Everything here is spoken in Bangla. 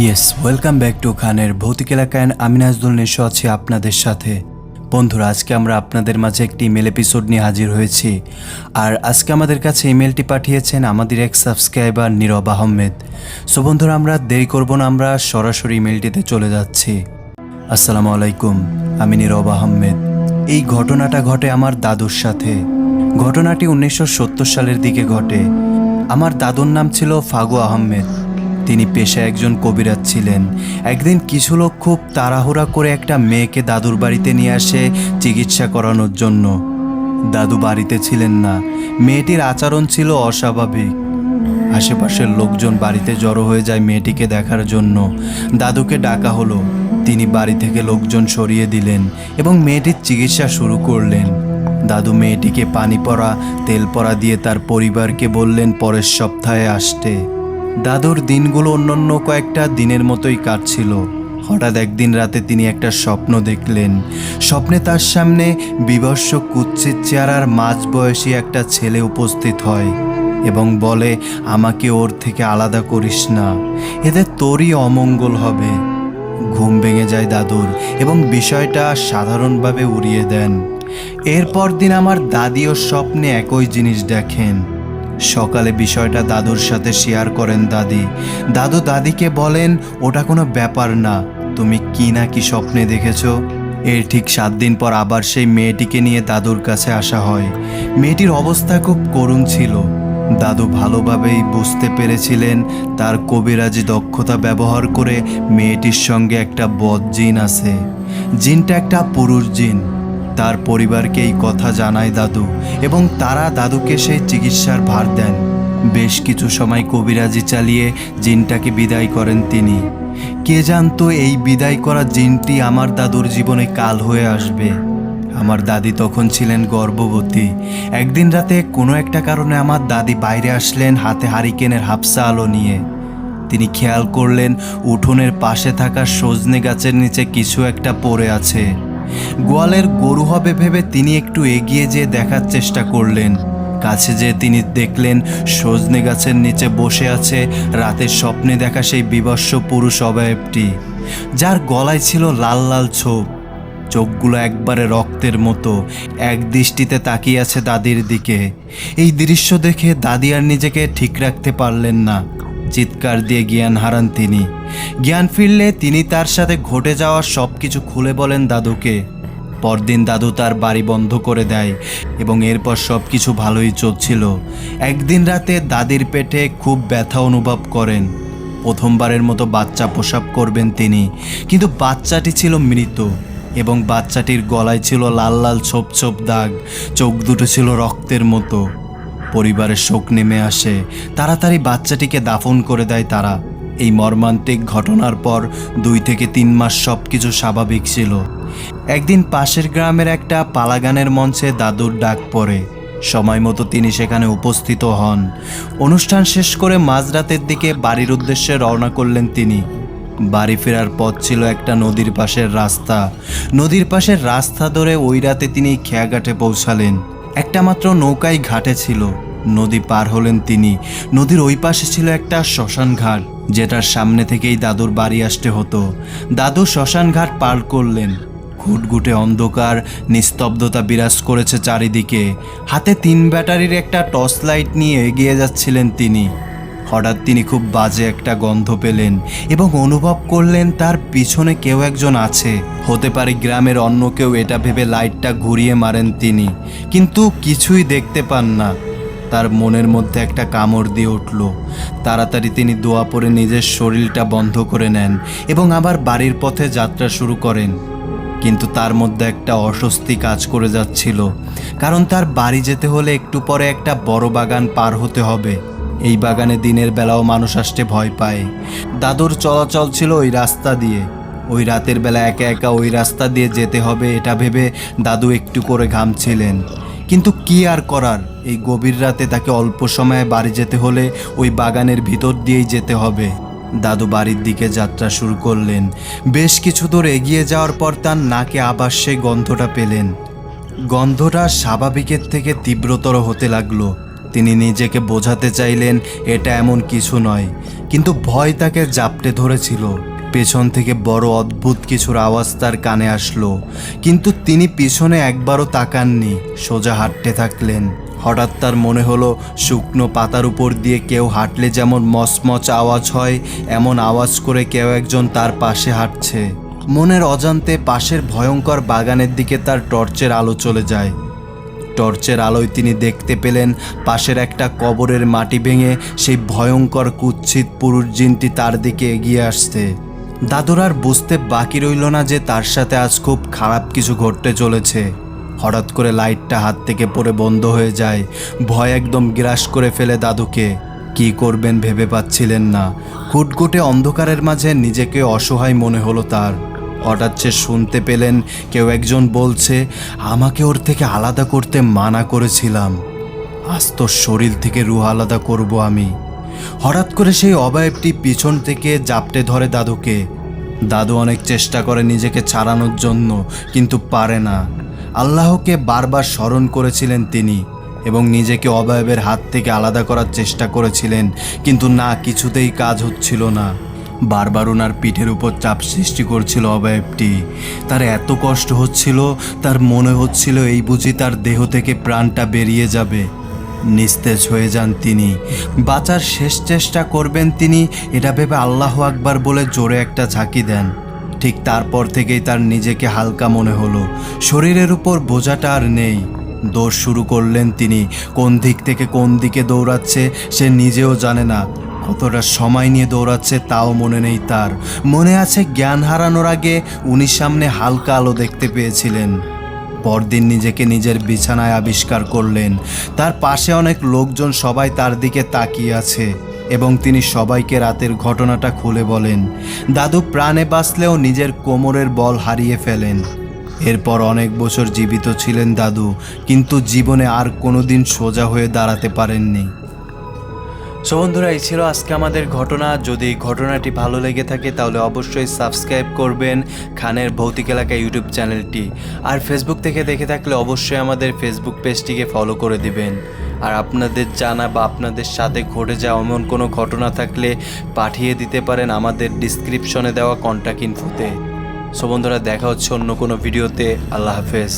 ইয়েস ওয়েলকাম ব্যাক টু খানের ভৌতিক এলাকায় আমি নাজদুল নিশো আছি আপনাদের সাথে বন্ধুরা আজকে আমরা আপনাদের মাঝে একটি ইমেল এপিসোড নিয়ে হাজির হয়েছি আর আজকে আমাদের কাছে ইমেলটি পাঠিয়েছেন আমাদের এক সাবস্ক্রাইবার নীরব আহমেদ সো বন্ধুরা আমরা দেরি করব না আমরা সরাসরি ইমেলটিতে চলে যাচ্ছি আসসালামু আলাইকুম আমি নীরব আহমেদ এই ঘটনাটা ঘটে আমার দাদুর সাথে ঘটনাটি উনিশশো সত্তর সালের দিকে ঘটে আমার দাদুর নাম ছিল ফাগু আহমেদ তিনি পেশায় একজন কবিরাজ ছিলেন। একদিন কিছু লোক খুব তাড়াহুড়া করে একটা মেয়েকে দাদুর বাড়িতে নিয়ে আসে চিকিৎসা করানোর জন্য। দাদু বাড়িতে ছিলেন না। মেয়েটির আচরণ ছিল অস্বাভাবিক। আশেপাশের লোকজন বাড়িতে জড়ো হয়ে যায় মেয়েটিকে দেখার জন্য। দাদুকে ডাকা হলো। তিনি বাড়ি থেকে লোকজন সরিয়ে দিলেন এবং মেয়েটির চিকিৎসা শুরু করলেন। দাদু মেয়েটিকে পানি পড়া, তেল পড়া দিয়ে তার পরিবারকে বললেন, পরের সপ্তাহে আসতে। দাদুর দিনগুলো অন্যান্য কয়েকটা দিনের মতোই কাটছিল। হঠাৎ একদিন রাতে তিনি একটা স্বপ্ন দেখলেন। স্বপ্নে তার সামনে বিবর্ষ কুচ্ছিত চেহারার মাঝ বয়সী একটা ছেলে উপস্থিত হয় এবং বলে, আমাকে ওর থেকে আলাদা করিস না। এতে তোরই অমঙ্গল হবে। ঘুম ভেঙে যায় দাদুর এবং বিষয়টা সাধারণভাবে উড়িয়ে দেন। এরপর দিন আমার দাদিও স্বপ্নে একই জিনিস দেখেন। সকালে বিষয়টা দাদুর সাথে শেয়ার করেন দাদি। দাদু দাদিকে বলেন, ওটা কোনো ব্যাপার না। তুমি কি না কি স্বপ্নে দেখেছ? এর ঠিক সাত দিন পর আবার সেই মেয়েটিকে নিয়ে দাদুর কাছে আসা হয়। মেয়েটির অবস্থা খুব করুণ ছিল। দাদু ভালোভাবেই বুঝতে পেরেছিলেন তার কবিরাজি দক্ষতা ব্যবহার করে মেয়েটির সঙ্গে একটা বদ জিন আছে। জিনটা একটা পুরুষ জিন। তার পরিবারকে এই কথা জানায় দাদু এবং তারা দাদুকে সেই চিকিৎসার ভার দেন। বেশ কিছু সময় কবিরাজি চালিয়ে জিনটাকে বিদায় করেন তিনি। কে জানতো এই বিদায় করা জিনটি আমার দাদুর জীবনে কাল হয়ে আসবে। আমার দাদি তখন ছিলেন গর্ভবতী। একদিন রাতে কোনো একটা কারণে আমার দাদি বাইরে আসলেন হাতে হারিকেনের হাফসা আলো নিয়ে। তিনি খেয়াল করলেন উঠোনের পাশে থাকা সজনে গাছের নিচে কিছু একটা পড়ে আছে। গোয়ালের গরু হবে ভেবে তিনি একটু এগিয়ে যেয়ে দেখার চেষ্টা করলেন। কাছে যেয়ে তিনি দেখলেন, সজনে গাছের নিচে বসে আছে রাতের স্বপ্নে দেখা সেই বিবস্ব পুরুষ অবয়বটি, যার গলায় ছিল লাল লাল ছোপ। চোখগুলো একবারে রক্তের মতো, এক দৃষ্টিতে তাকিয়ে আছে দাদির দিকে। এই দৃশ্য দেখে দাদি আর নিজেকে ঠিক রাখতে পারলেন না। চিৎকার দিয়ে জ্ঞান হারান তিনি। জ্ঞান ফিরলে তিনি তার সাথে ঘটে যাওয়া সব কিছু খুলে বলেন দাদুকে। পরদিন দাদু তার বাড়ি বন্ধ করে দেয় এবং এরপর সব কিছু ভালোই চলছিল। একদিন রাতে দাদির পেটে খুব ব্যথা অনুভব করেন। প্রথমবারের মতো বাচ্চা প্রসাব করবেন তিনি। কিন্তু বাচ্চাটি ছিল মৃত এবং বাচ্চাটির গলায় ছিল লাল লাল ছোপ ছোপ দাগ। চোখ দুটো ছিল রক্তের মতো। পরিবারের শোক নেমে আসে। তাড়াতাড়ি বাচ্চাটিকে দাফন করে দেয় তারা। এই মর্মান্তিক ঘটনার পর দুই থেকে তিন মাস সব কিছু স্বাভাবিক ছিল। একদিন পাশের গ্রামের একটা পালাগানের মঞ্চে দাদুর ডাক পড়ে। সময় মতো তিনি সেখানে উপস্থিত হন। অনুষ্ঠান শেষ করে মাঝরাতের দিকে বাড়ির উদ্দেশ্যে রওনা করলেন তিনি। বাড়ি ফেরার পথ ছিল একটা নদীর পাশের রাস্তা। নদীর পাশের রাস্তা ধরে ওই রাতে তিনি খেয়াঘাটে পৌঁছালেন। একটা মাত্র নৌকাই ঘাটে ছিল। নদী পার হলেন তিনি। নদীর ওই পাশে ছিল একটা শ্মশান ঘাট, যেটার সামনে থেকেই দাদুর বাড়ি আসতে হতো। দাদু শ্মশান ঘাট পার করলেন। ঘুটঘুটে অন্ধকার, নিস্তব্ধতা বিরাজ করেছে চারিদিকে। হাতে তিন ব্যাটারির একটা টর্চ লাইট নিয়ে এগিয়ে যাচ্ছিলেন তিনি। হঠাৎ তিনি খুব বাজে একটা গন্ধ পেলেন এবং অনুভব করলেন তার পিছনে কেউ একজন আছে। হতে পারে গ্রামের অন্য কেউ এটা ভেবে লাইটটা ঘুরিয়ে মারেন তিনি, কিন্তু কিছুই দেখতে পান না। তার মনের মধ্যে একটা কামড় দিয়ে উঠল। তাড়াতাড়ি তিনি দোয়া পরে নিজের শরীরটা বন্ধ করে নেন এবং আবার বাড়ির পথে যাত্রা শুরু করেন। কিন্তু তার মধ্যে একটা অস্বস্তি কাজ করে যাচ্ছিল, কারণ তার বাড়ি যেতে হলে একটু পরে একটা বড় বাগান পার হতে হবে। এই বাগানে দিনের বেলাও মানুষ আসতে ভয় পায়। দাদুর চলাচল ছিল ওই রাস্তা দিয়ে। ওই রাতের বেলা একা একা ওই রাস্তা দিয়ে যেতে হবে এটা ভেবে দাদু একটু করে ঘামছিলেন। কিন্তু কি আর করার? এই গভীর রাতে তাকে অল্প সময়ে বাড়ি যেতে হলে ওই বাগানের ভিতর দিয়েই যেতে হবে। দাদু বাড়ির দিকে যাত্রা শুরু করলেন। বেশ কিছু দূর এগিয়ে যাওয়ার পর তার নাকে আবার সেই গন্ধটা পেলেন। গন্ধটা স্বাভাবিকের থেকে তীব্রতর হতে লাগল। তিনি নিজেকে বোঝাতে চাইলেন, এটা এমন কিছু নয়। কিন্তু ভয় তাকে জাপটে ধরেছিল। পেছন থেকে বড় অদ্ভুত কিছুর আওয়াজ তার কানে আসলো। কিন্তু তিনি পিছনে একবারও তাকাননি, সোজা হাঁটতে থাকলেন। হঠাৎ তার মনে হলো, শুকনো পাতার উপর দিয়ে কেউ হাঁটলে যেমন মচমচ আওয়াজ হয়, এমন আওয়াজ করে কেউ একজন তার পাশে হাঁটছে। মনের অজান্তে পাশের ভয়ঙ্কর বাগানের দিকে তার টর্চের আলো চলে যায়। টর্চের আলোয় তিনি দেখতে পেলেন, পাশের একটা কবরের মাটি ভেঙে সেই ভয়ঙ্কর কুৎসিত পুরুষ জিনটি তার দিকে এগিয়ে আসছে। দাদুর আর বুঝতে বাকি রইল না যে তার সাথে আজ খুব খারাপ কিছু ঘটতে চলেছে। হঠাৎ করে লাইটটা হাত থেকে পড়ে বন্ধ হয়ে যায়। ভয় একদম গ্রাস করে ফেলে দাদুকে। কি করবেন ভেবে পাচ্ছিলেন না। কুটকুটে অন্ধকারের মাঝে নিজেকে অসহায় মনে হলো তার। হঠাৎ সে শুনতে পেলেন, কেউ একজন বলছে, আমাকে ওর থেকে আলাদা করতে মানা করেছিলাম। আজ তোর শরীর থেকে রুহ আলাদা করব আমি। হঠাৎ করে সেই অবয়বটি পিছন থেকে জাপটে ধরে দাদুকে। দাদু অনেক চেষ্টা করে নিজেকে ছাড়ানোর জন্য, কিন্তু পারে না। আল্লাহকে বারবার স্মরণ করেছিলেন তিনি এবং নিজেকে অবয়বের হাত থেকে আলাদা করার চেষ্টা করেছিলেন, কিন্তু না, কিছুতেই কাজ হচ্ছিল না। বারবার ওনার পিঠের উপর চাপ সৃষ্টি করছিল অবয়বটি। তার এত কষ্ট হচ্ছিল, তার মনে হচ্ছিল এই বুঝি তার দেহ থেকে প্রাণটা বেরিয়ে যাবে। নিস্তেজ হয়ে যান তিনি। বাঁচার শেষ চেষ্টা করবেন তিনি, এটা ভেবে আল্লাহ আকবার বলে জোরে একটা ঝাঁকি দেন। ঠিক তারপর থেকেই তার নিজেকে হালকা মনে হলো। শরীরের উপর বোঝাটা আর নেই। দৌড় শুরু করলেন তিনি। কোন দিক থেকে কোন দিকে দৌড়াচ্ছে সে নিজেও জানে না। কতটা সময় নিয়ে দৌড়াচ্ছে, তাও মনে নেই তার। মনে আছে জ্ঞান হারানোর আগে উনি সামনে হালকা আলো দেখতে পেয়েছিলেন। পরদিন নিজেকে নিজের বিছানায় আবিষ্কার করলেন। তার পাশে অনেক লোকজন সবাই তার দিকে তাকিয়ে আছে এবং তিনি সবাইকে রাতের ঘটনাটা খুলে বলেন। দাদু প্রাণে বাঁচলেও নিজের কোমরের বল হারিয়ে ফেলেন। এরপর অনেক বছর জীবিত ছিলেন দাদু, কিন্তু জীবনে আর কোনোদিন সোজা হয়ে দাঁড়াতে পারেননি। সো বন্ধুরা, এই ছিল আজকে আমাদের ঘটনা। যদি ঘটনাটি ভালো লেগে থাকে, তাহলে অবশ্যই সাবস্ক্রাইব করবেন খানের ভৌতিক এলাকা ইউটিউব চ্যানেলটি। আর ফেসবুক থেকে দেখে থাকলে অবশ্যই আমাদের ফেসবুক পেজটিকে ফলো করে দিবেন। আর আপনাদের জানা বা আপনাদের সাথে ঘটে যাওয়া এমন কোনো ঘটনা থাকলে পাঠিয়ে দিতে পারেন আমাদের ডিসক্রিপশনে দেওয়া কন্ট্যাক্ট ইনফোতে সো বন্ধুরা, দেখা হচ্ছে অন্য কোনো ভিডিওতে আল্লাহ হাফেজ।